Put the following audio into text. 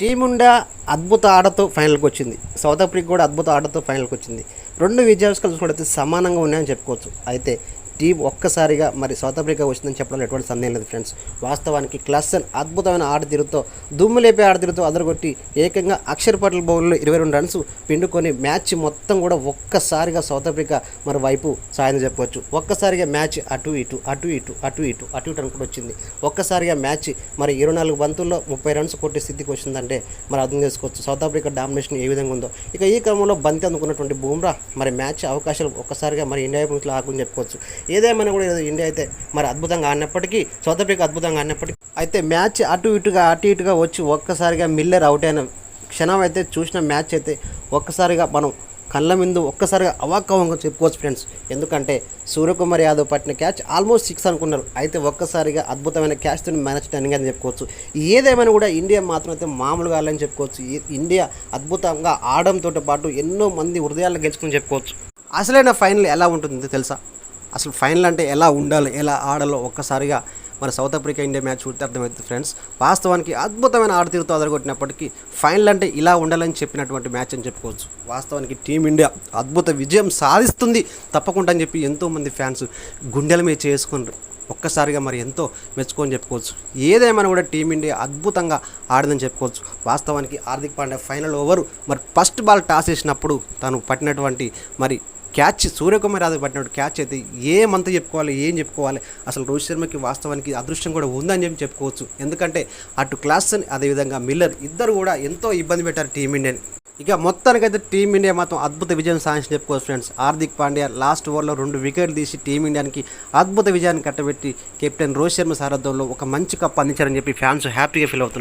టీముండా అద్భుత ఆటతో ఫైనల్కి వచ్చింది సౌత్ ఆఫ్రికా కూడా అద్భుత ఆటతో ఫైనల్కి వచ్చింది రెండు విజయాలు కూడా సమానంగా ఉన్నాయని చెప్పుకోవచ్చు. అయితే టీం ఒక్కసారిగా మరి సౌత్ ఆఫ్రికా వచ్చిందని చెప్పడం ఎటువంటి సందేహం లేదు ఫ్రెండ్స్. వాస్తవానికి క్లస్సన్ అద్భుతమైన ఆడతీరుతో దుమ్ము లేపే ఆడతీరుతో అదరగొట్టి ఏకంగా అక్షర్ పటల్ బౌల్లో ఇరవై రెండు రన్స్ పిండుకొని మ్యాచ్ మొత్తం కూడా ఒక్కసారిగా సౌత్ ఆఫ్రికా మరి వైపు సాయం చెప్పవచ్చు ఒక్కసారిగా మ్యాచ్ అటు ఇటు అటు ఇటు అటు ఇటు అటు ఇటు అనుకుంటూ వచ్చింది. ఒక్కసారిగా మ్యాచ్ మరి ఇరవై నాలుగు బంతుల్లో ముప్పై రన్స్ కొట్టే స్థితికి వచ్చిందంటే మరి అర్థం చేసుకోవచ్చు. సౌత్ ఆఫ్రికా డామినేషన్ ఏ విధంగా ఉందో. ఇక ఈ క్రమంలో బంతి అందుకున్నటువంటి బూమ్రా మరి మ్యాచ్ అవకాశాలు ఒక్కసారిగా మరి ఇండియా వైపు నుంచి చెప్పుకోవచ్చు. ఏదేమైనా కూడా ఇండియా అయితే మరి అద్భుతంగా ఆడినప్పటికీ సౌత్ ఆఫ్రికా అద్భుతంగా ఆడినప్పటికీ. అయితే మ్యాచ్ అటు ఇటుగా అటు ఇటుగా వచ్చి ఒక్కసారిగా మిల్లర్ అవుట్ అయిన క్షణం అయితే చూసిన మ్యాచ్ అయితే ఒక్కసారిగా మనం కళ్ళ ముందు ఒక్కసారిగా అవాక్కవంగా చెప్పుకోవచ్చు ఫ్రెండ్స్. ఎందుకంటే సూర్యకుమార్ యాదవ్ పట్టిన క్యాచ్ ఆల్మోస్ట్ సిక్స్ అనుకున్నారు. అయితే ఒక్కసారిగా అద్భుతమైన క్యాచ్తో మ్యాచ్ టర్నింగ్ అని చెప్పుకోవచ్చు. ఏదేమైనా కూడా ఇండియా మాత్రం అయితే మామూలుగా ఆడాలని చెప్పుకోవచ్చు. ఇండియా అద్భుతంగా ఆడడంతో పాటు ఎన్నో మంది హృదయాలు గెలుచుకుని చెప్పుకోవచ్చు. అసలైన ఫైనల్ ఎలా ఉంటుందో తెలుసా? అసలు ఫైనల్ అంటే ఎలా ఉండాలి ఎలా ఆడాలో ఒక్కసారిగా మరి సౌత్ ఆఫ్రికా ఇండియా మ్యాచ్ చూస్తే అర్థమవుతుంది ఫ్రెండ్స్ వాస్తవానికి అద్భుతమైన ఆడతీరుతో అదరగొట్టినప్పటికీ ఫైనల్ అంటే ఇలా ఉండాలని చెప్పినటువంటి మ్యాచ్ అని చెప్పుకోవచ్చు. వాస్తవానికి టీమిండియా అద్భుత విజయం సాధిస్తుంది తప్పకుండా అని చెప్పి ఎంతోమంది ఫ్యాన్స్ గుండెల మీద చేసుకున్నారు. ఒక్కసారిగా మరి ఎంతో మెచ్చుకొని చెప్పుకోవచ్చు. ఏదేమైనా కూడా టీమిండియా అద్భుతంగా ఆడిందని చెప్పుకోవచ్చు. వాస్తవానికి హార్దిక్ పాండ్యా ఫైనల్ ఓవర్ మరి ఫస్ట్ బాల్ టాస్ వేసినప్పుడు తను పట్టినటువంటి మరి క్యాచ్ సూర్యకుమార్ యాదవ్ పట్టినట్టు క్యాచ్ అయితే ఏమంతా చెప్పుకోవాలి ఏం చెప్పుకోవాలి? అసలు రోహిత్ శర్మకి వాస్తవానికి అదృష్టం కూడా ఉందని చెప్పి చెప్పుకోవచ్చు. ఎందుకంటే అటు క్లాసన్ అదేవిధంగా మిల్లర్ ఇద్దరు కూడా ఎంతో ఇబ్బంది పెట్టారు టీమిండియాని. ఇక మొత్తానికైతే టీమిండియా మాత్రం అద్భుత విజయం సాధించి చెప్పుకోవచ్చు ఫ్రెండ్స్. హార్దిక్ పాండ్యా లాస్ట్ ఓవర్లో రెండు వికెట్లు తీసి టీమిండియానికి అద్భుత విజయాన్ని కట్టబెట్టి కెప్టెన్ రోహిత్ శర్మ సారథ్యంలో ఒక మంచి కప్ అందించారని చెప్పి ఫ్యాన్స్ హ్యాపీగా ఫీల్ అవుతున్నారు.